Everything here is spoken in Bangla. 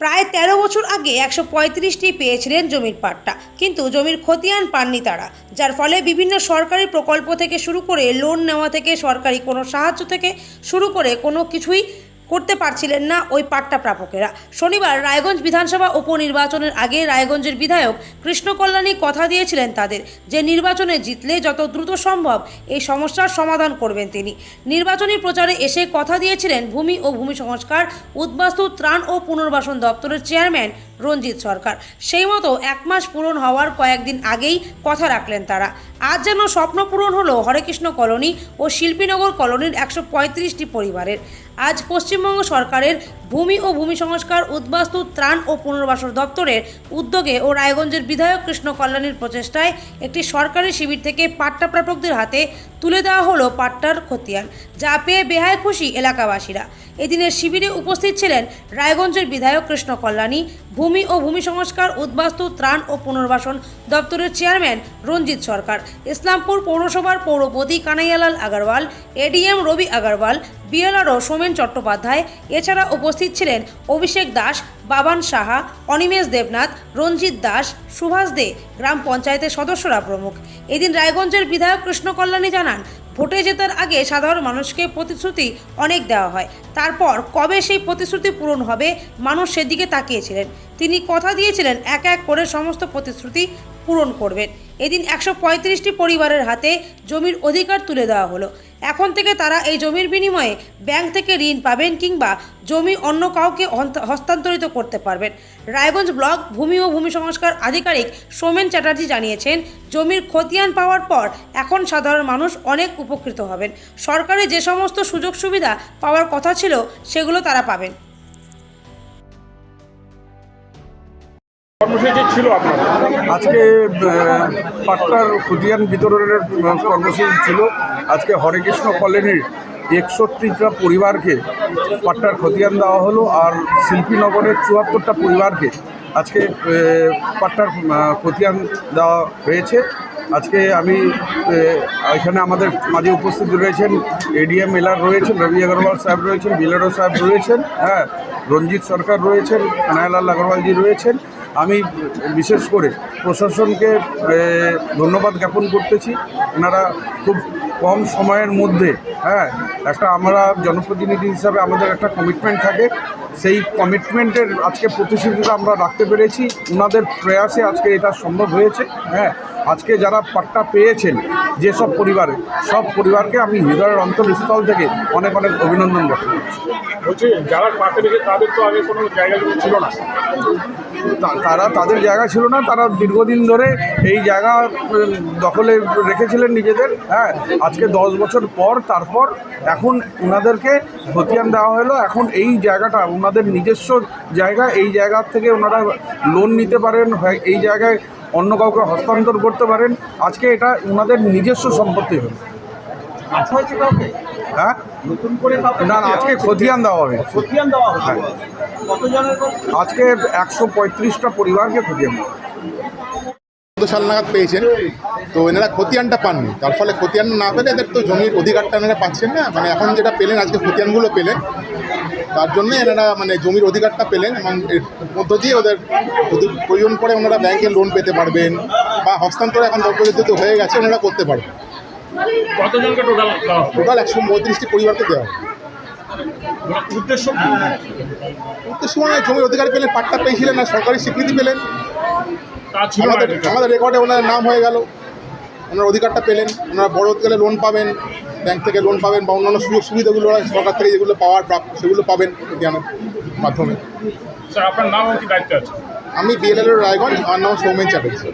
প্রায় তেরো বছর আগে একশো পঁয়ত্রিশটি পেয়েছিলেন জমির পাট্টা। কিন্তু জমির খতিয়ান পাননি তারা, যার ফলে বিভিন্ন সরকারি প্রকল্প থেকে শুরু করে লোন নেওয়া থেকে, সরকারি কোনো সাহায্য থেকে শুরু করে কোনো কিছুই করতে পারছিলেন না ওই পাট্টা প্রাপকেরা। শনিবার রায়গঞ্জ বিধানসভা উপনির্বাচনের আগে রায়গঞ্জের বিধায়ক কৃষ্ণ কল্যাণী কথা দিয়েছিলেন তাদের যে নির্বাচনে জিতলে যত দ্রুত সম্ভব এই সমস্যার সমাধান করবেন তিনি। নির্বাচনী প্রচারে এসে কথা দিয়েছিলেন ভূমি ও ভূমি সংস্কার, উদ্বাস্তু ত্রাণ ও পুনর্বাসন দপ্তরের চেয়ারম্যান রঞ্জিত সরকার। সেই মতো এক মাস পূরণ হওয়ার কয়েকদিন আগেই কথা রাখলেন তারা। আজ যেন স্বপ্ন পূরণ হলো হরেকৃষ্ণ কলোনি ও শিল্পীনগর কলোনির একশো পঁয়ত্রিশটি পরিবারের। আজ পশ্চিমবঙ্গ সরকারের ভূমি ও ভূমি সংস্কার, উদ্বাস্তু, ত্রাণ ও পুনর্বাসন দপ্তরের উদ্যোগে ও রায়গঞ্জের বিধায়ক কৃষ্ণ কল্যাণীর প্রচেষ্টায় একটি সরকারি শিবির থেকে পাট্টা প্রাপকদের হাতে তুলে দেওয়া হলো পাট্টার খতিয়ান, যা পেয়ে বেহায় খুশি এলাকাবাসীরা। এদিনের শিবিরে উপস্থিত ছিলেন রায়গঞ্জের বিধায়ক কৃষ্ণ কল্যাণী ভূমি ও ভূমি সংস্কার, উদ্বাস্তু, ত্রাণ ও পুনর্বাসন দপ্তরের চেয়ারম্যান রঞ্জিত সরকার। ইসলামপুর পৌরসভার পৌরপতি কানাইয়ালাল আগারওয়াল, এডিএম রবি আগারওয়াল, বিএলআরও সোমেন চট্টোপাধ্যায়, এছাড়া উপস্থিত ছিলেন অভিষেক দাস, বাবান সাহা, অনিমেষ দেবনাথ, রঞ্জিত দাস, সুভাষ দে, গ্রাম পঞ্চায়েতের সদস্যরা প্রমুখ। এদিন রায়গঞ্জের বিধায়ক কৃষ্ণ কল্যাণী জানান ভোটে জেতার আগে সাধারণ মানুষকে প্রতিশ্রুতি অনেক দেওয়া হয়। তারপর কবে সেই প্রতিশ্রুতি পূরণ হবে, মানুষ সেদিকে তাকিয়েছিলেন। তিনি কথা দিয়েছিলেন, এক এক করে সমস্ত প্রতিশ্রুতি পূরণ করবেন। এদিন একশো পঁয়ত্রিশটি পরিবারের হাতে জমির অধিকার তুলে দেওয়া হলো। এখন থেকে তারা এই জমির বিনিময়ে ব্যাংক থেকে ঋণ পাবেন কিংবা জমি অন্য কাউকে হস্তান্তরিত করতে পারবেন। রায়গঞ্জ ব্লক ভূমি ও ভূমি সংস্কার আধিকারিক সোমেন চ্যাটার্জি জানিয়েছেন, জমির খতিয়ান পাওয়ার পর এখন সাধারণ মানুষ অনেক উপকৃত হবেন। সরকারি যে সমস্ত সুযোগ সুবিধা পাওয়ার কথা ছিল সেগুলো তারা পাবেন। আজকে আহ, পাট্টার খতিয়ান বিতরণের কর্মসূচি ছিল। আজকে হরেকৃষ্ণ কলোনির একষট্টিটা পরিবারকে পাট্টার খতিয়ান দেওয়া হলো আর শিল্পীনগরের চুয়াত্তরটা পরিবারকে আজকে আহ, পাট্টার খতিয়ান দেওয়া হয়েছে। আজকে আমি এখানে আমাদের মাঝে উপস্থিত রয়েছেন এডিএম এলার রয়েছেন রবি আগরওয়াল সাহেব রয়েছেন বিলেরো সাহেব রয়েছেন হ্যাঁ রঞ্জিত সরকার রয়েছেন কানায়ালাল আগরওয়ালজি রয়েছেন আমি বিশেষ করে প্রশাসনকে ধন্যবাদ জ্ঞাপন করতেছি। ওনারা খুব কম সময়ের মধ্যে হ্যাঁ একটা আমরা জনপ্রতিনিধি হিসাবে আমাদের একটা কমিটমেন্ট থাকে। সেই কমিটমেন্টের আজকে প্রতিশ্রুতিটা আমরা রাখতে পেরেছি। ওনাদের প্রয়াসে আজকে এটা সম্ভব হয়েছে হ্যাঁ। আজকে যারা পাট্টা পেয়েছেন যেসব পরিবারে সব পরিবারকে আমি হৃদয়ের অন্তরস্থল থেকে অনেক অনেক অভিনন্দন জ্ঞাপন করছি। যারা পাশে রেখে তাদের তো আগে কোনো জায়গা ছিল না। তারা তাদের জায়গা ছিল না তারা দীর্ঘদিন ধরে এই জায়গা দখলে রেখেছিলেন নিজেদের হ্যাঁ। আজকে দশ বছর পর তারপর এখন ওনাদেরকে খতিয়ান দেওয়া হলো। এখন এই জায়গাটা ওনাদের নিজস্ব জায়গা এই জায়গা থেকে ওনারা লোন নিতে পারেন হয় এই জায়গায় অন্য কাউকে হস্তান্তর করতে পারেন আজকে এটা ওনাদের নিজস্ব সম্পত্তি হলো আচ্ছা হ্যাঁ? নতুন করে না না আজকে খতিয়ান দেওয়া হবে। খতিয়ান দেওয়া হচ্ছে হ্যাঁ। আজকে একশো পঁয়ত্রিশটা পরিবারকে খতিয়ান দেওয়া চোদ্দ সাল নাগাদ পেয়েছেন? তো এনারা খতিয়ানটা পাননি। তার ফলে খতিয়ান না পেলে এদের তো জমির অধিকারটা এনারা পাচ্ছেন না। মানে এখন যেটা পেলেন আজকে খতিয়ানগুলো পেলেন। তার জন্য এনারা মানে জমির অধিকারটা পেলেন এবং এর মধ্য দিয়ে ওদের প্রয়োজন পড়ে ওনারা ব্যাংকে লোন পেতে পারবেন বা হস্তান্তর এখন পদ্ধতি হয়ে গেছে ওনারা করতে পারবেন। টোটাল একশো পঁয়ত্রিশটি পরিবারকে দেওয়া হবে। মানে উদ্দেশ্য উদ্দেশ্য মানে জমির অধিকার পেলেন পাট্টা পেয়েছিলেন আর সরকারি স্বীকৃতি পেলেন। না আমাদের রেকর্ডে ওনার নাম হয়ে গেল। ওনার অধিকারটা পেলেন ওনারা বড় হতে গেলে লোন পাবেন ব্যাংক থেকে লোন পাবেন বা অন্যান্য সুযোগ সুবিধাগুলো সরকার থেকে যেগুলো পাওয়ার প্রাপ্ত সেগুলো পাবেন জ্ঞানের মাধ্যমে। স্যার আপনার নাম কি দায়িত্ব আছে? আমি বিএলএল রায়গঞ্জ আমার নাম সৌমেন চ্যাটার্জি।